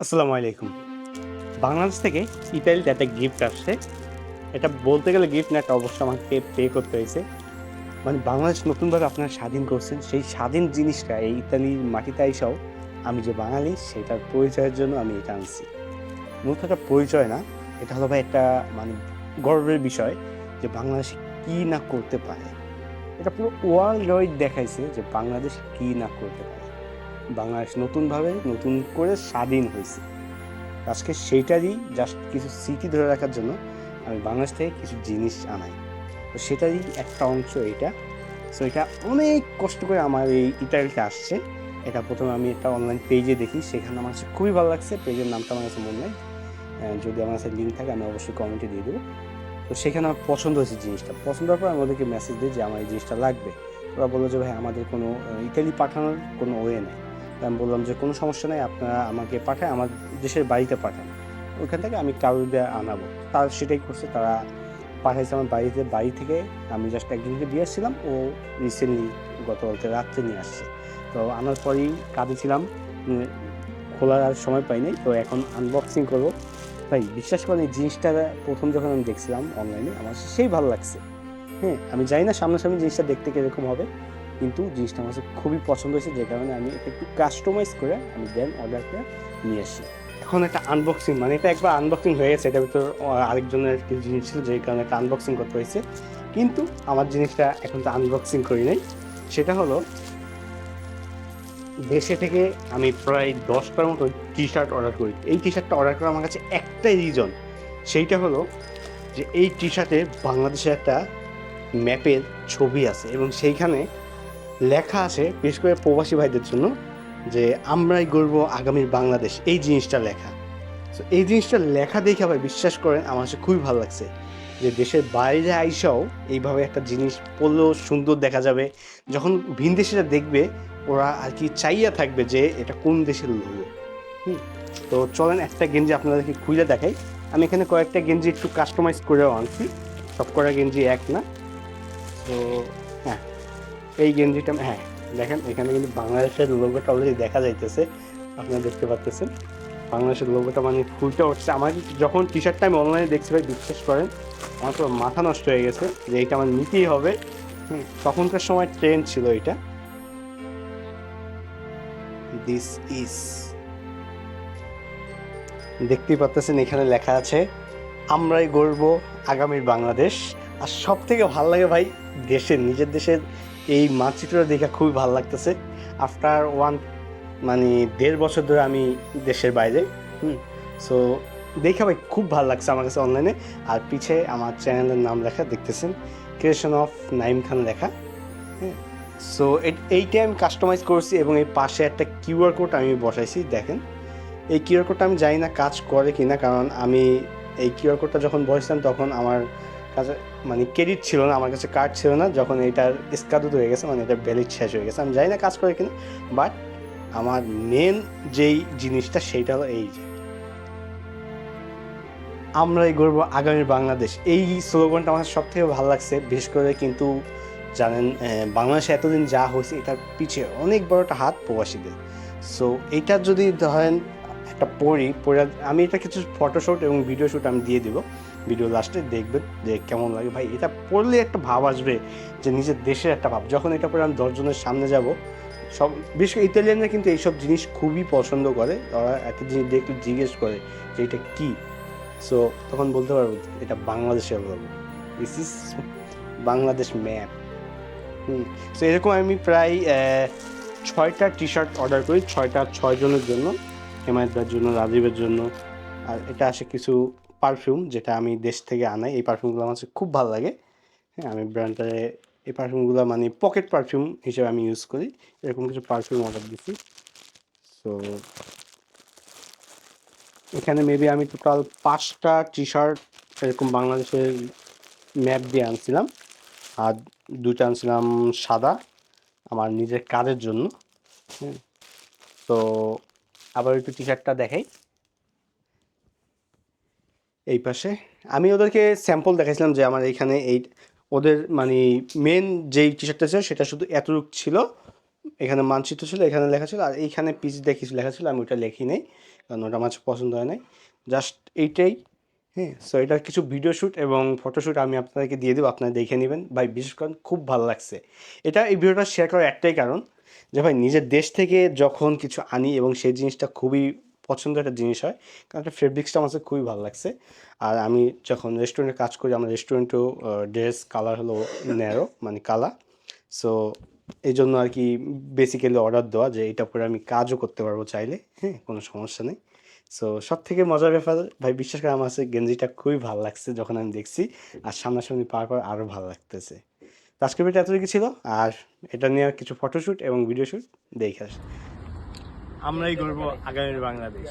আসসালামু আলাইকুম। বাংলাদেশ থেকে ইতালিতে একটা গিফট আসছে, এটা বলতে গেলে গিফট না, এটা অবশ্যই আমাকে পে করতে হয়েছে। মানে বাংলাদেশ নতুনভাবে আপনারা স্বাধীন করছেন, সেই স্বাধীন জিনিসটা, এই ইতালির মাটিতে আইসাও, আমি যে বাঙালি, সেটার পরিচয়ের জন্য আমি এটা আনছি। মূলত একটা পরিচয় না, এটা হলো ভাই একটা মানে গর্বের বিষয় যে বাংলাদেশ কি না করতে পারে। এটা পুরো ওয়ার্ল্ড ওয়াইড দেখাইছে যে বাংলাদেশ কি না করতে পারে। বাংলাদেশ নতুনভাবে নতুন করে স্বাধীন হয়েছে। আজকে সেইটারই জাস্ট কিছু স্মৃতি ধরে রাখার জন্য আমি বাংলাদেশ থেকে কিছু জিনিস আনাই। তো সেটারই একটা অংশ এটা। সো এটা অনেক কষ্ট করে আমার এই ইতালিতে আসছে। এটা প্রথমে আমি একটা অনলাইন পেজে দেখি। সেখানে আমার কাছে খুবই ভালো লাগছে। পেজের নামটা আমার কাছে মনে নেই। যদি আমার কাছে লিঙ্ক থাকে, আমি অবশ্যই কমেন্টে দিয়ে দেবো। তো সেখানে আমার পছন্দ হয়েছে জিনিসটা। পছন্দ হওয়ার পর আমি ওদেরকে মেসেজ দিই যে, আমার এই জিনিসটা লাগবে। ওরা বলল যে, ভাই, আমাদের কোনো ইতালি পাঠানোর কোনো ওয়ে নেই। আমি বললাম যে, কোনো সমস্যা নেই, আপনারা আমাকে পাঠায় আমার দেশের বাড়িতে পাঠান। ওইখান থেকে আমি দিয়ে আনাবো। তারা সেটাই করছে, তারা পাঠাইছে আমার বাড়িতে, বাড়ি থেকে আমি জাস্ট একজনকে দিয়ে আসছিলাম, ও রিসেন্টলি গতকালকে রাত্রে নিয়ে আসছে। তো আনার পরেই কাজে ছিলাম খোলার আর সময় পাইনি তো এখন আনবক্সিং করব। ভাই, বিশ্বাস করেন, এই জিনিসটা প্রথম যখন আমি দেখছিলাম অনলাইনে আমার সেই ভালো লাগছে। হ্যাঁ আমি জানি না সামনাসামনি জিনিসটা দেখতে কীরকম হবে কিন্তু জিনিসটা আমার কাছে খুবই পছন্দ হয়েছে, যে কারণে আমি একটু কাস্টমাইজ করে আমি দেন অর্ডারটা নিয়ে আসি। এখন একটা আনবক্সিং মানে এটা একবার আনবক্সিং হয়ে গেছে, এটার ভিতর আরেকজনের একটি জিনিস ছিল, যে কারণে একটা আনবক্সিং করতে হয়েছে। কিন্তু আমার জিনিসটা এখন তো আনবক্সিং করি নাই। সেটা হলো, দেশে থেকে আমি প্রায় দশটার মতো টি শার্ট অর্ডার করি। এই টি শার্টটা অর্ডার করার আমার কাছে একটাই রিজন সেইটা হলো যে এই টি শার্টে বাংলাদেশের একটা ম্যাপের ছবি আছে এবং সেইখানে লেখা আছে, বিশেষ করে প্রবাসী ভাইদের জন্য, যে আমরাই গর্ব আগামীর বাংলাদেশ। এই জিনিসটা লেখা। তো এই জিনিসটা লেখা দেখে আবার বিশ্বাস করেন, আমার কাছে খুবই ভালো লাগছে যে দেশের বাইরে আইসাও এইভাবে একটা জিনিস পড়লেও সুন্দর দেখা যাবে। যখন ভিন দেশিরা দেখবে, ওরা আর কি চাইয়া থাকবে যে এটা কোন দেশের লোগো। হুম। তো চলেন, একটা গেঞ্জি আপনাদেরকে খুলে দেখাই। আমি এখানে কয়েকটা গেঞ্জি একটু কাস্টমাইজ করেও আনছি। সব কটা গেঞ্জি এক না। তো হ্যাঁ। এই গেঞ্জিটা হ্যাঁ দেখেন, এখানে কিন্তু বাংলাদেশের লোগোটা অলরেডি দেখা যাইতেছে। আপনারা দেখতে পাচ্ছেন বাংলাদেশের লোগোটা মানে ফুলটা উঠছে আমার যখন টি শার্টটা আমি অনলাইনে দেখছি ভাই, বিশ্বাস করেন, আমার তো মাথা নষ্ট হয়ে গেছে যে এইটা আমার নিতেই হবে। তখনকার সময় ট্রেন্ড ছিল এটা। দিস ইজ দেখতেই পাচ্ছেন এখানে লেখা আছে, আমরাই গর্ব আগামীর বাংলাদেশ। আর সব থেকে ভালো লাগে ভাই, দেশের, নিজের দেশের এই মানচিত্রটা দেখে খুবই ভালো লাগতেছে। আফটার ওয়ান মানে দেড় বছর ধরে আমি দেশের বাইরে, হুম সো দেখে ভাই খুব ভালো লাগছে আমার কাছে অনলাইনে আর পিছে আমার চ্যানেলের নাম লেখা, দেখতেছেন? ক্রিয়েশন অফ নাইম খান লেখা সো এইটা আমি কাস্টমাইজ করছি এবং এই পাশে একটা কিউআর কোড আমি বসাইছি, দেখেন। এই কিউআর কোডটা আমি জানি না কাজ করে কি না কারণ আমি এই কিউআর কোডটা যখন বসেছিলাম তখন আমার কাছে মানে ক্রেডিট ছিল না, আমার কাছে কার্ড ছিল না, যখন এটার স্কাদুত হয়ে গেছে মানে এটা ভ্যালিড শেষ হয়ে গেছে, আমি জানি না কাজ করে কিনা বাট আমার মেন যেই জিনিসটা সেইটা হলো এই যে, আমরাই গর্ব আগামীর বাংলাদেশ। এই স্লোগানটা আমার সব থেকে ভালো লাগছে, বিশেষ করে কিন্তু জানেন বাংলাদেশে এতদিন যা হয়েছে, এটার পিছে অনেক বড় একটা হাত প্রবাসীদের। সো এইটা যদি ধরেন, একটা পড়ি, পড়ে, আমি এটা কিছু ফটোশ্যুট এবং ভিডিও শ্যুট আমি দিয়ে দিব। ভিডিও লাস্টে দেখবেন যে কেমন লাগে। ভাই, এটা পড়লে একটা ভাব আসবে যে নিজের দেশের একটা ভাব। যখন এটা পরে আমি দশজনের সামনে যাব, সব, বিশেষ করে ইতালিয়ানরা কিন্তু এইসব জিনিস খুবই পছন্দ করে। ওরা একটা জিনিস দেখলে জিজ্ঞেস করে যে এটা কী? সো তখন বলতে পারব এটা বাংলাদেশের logo this is Bangladesh map hmm so এরকম আমি প্রায় ছয়টা টি শার্ট অর্ডার করি, ছয়টা ছয় জনের জন্য, হেমায়তদার জন্য, রাজীবের জন্য। আর এটা আসে কিছু পারফিউম যেটা আমি দেশ থেকে আনাই, এই পারফিউমগুলো আমার খুব ভালো লাগে। হ্যাঁ আমি ব্র্যান্ডে এই পারফিউমগুলো মানে পকেট পারফিউম হিসেবে আমি ইউজ করি। এরকম কিছু পারফিউম অর্ডার দিচ্ছি সো এখানে মেবি আমি টোটাল পাঁচটা টি শার্ট এরকম বাংলাদেশের ম্যাপ দিয়ে আনছিলাম। আর দুইটা আনছিলাম সাদা, আমার নিজের কাজের জন্য। হুম। তো আবার একটু টি শার্টটা দেখাই। এই পাশে। আমি ওদেরকে স্যাম্পল দেখাইছিলাম যে আমার এখানে এই ওদের মানে মেন যেই টি শার্টটা ছিল সেটা শুধু এতটুকু ছিল। এখানে মানচিত্র ছিল, এখানে লেখা ছিল, আর এইখানে পিস দিয়ে কিছু লেখা ছিল, আমি ওটা লেখি নেই, কারণ ওটা আমার পছন্দ হয় নাই। জাস্ট এইটাই হ্যাঁ সো এটার কিছু ভিডিও শ্যুট এবং ফটোশ্যুট আমি আপনাদেরকে দিয়ে দেবো, আপনারা দেখে নেবেন। ভাই, বিশেষ করে খুব ভালো লাগছে। এটা এই ভিডিওটা শেয়ার করার একটাই কারণ যে, ভাই, নিজের দেশ থেকে যখন কিছু আনি এবং সেই জিনিসটা খুবই পছন্দের একটা জিনিস হয়। কারণ একটা ফেব্রিক্সটা আমার খুবই ভালো লাগছে। আর আমি যখন রেস্টুরেন্টে কাজ করি, আমার রেস্টুরেন্টেও ড্রেস কালার হলো ন্যারো মানে কালা। সো এই জন্য আর কি বেসিক্যালি অর্ডার দেওয়া যে এটা পরে আমি কাজও করতে পারব চাইলে হ্যাঁ কোনো সমস্যা নেই। সো সব থেকে মজার ব্যাপার, ভাই, বিশ্বাস করে আমার গেঞ্জিটা খুবই ভালো লাগছে যখন আমি দেখছি। আর সামনাসামনি পাওয়ার পর আরও ভালো লাগতেছে। আজকের ভিডিও এতটুকু ছিল। আর এটা নিয়ে কিছু ফটোশ্যুট এবং ভিডিও শ্যুট দেখে আস। আমরাই করব আগামীর বাংলাদেশ।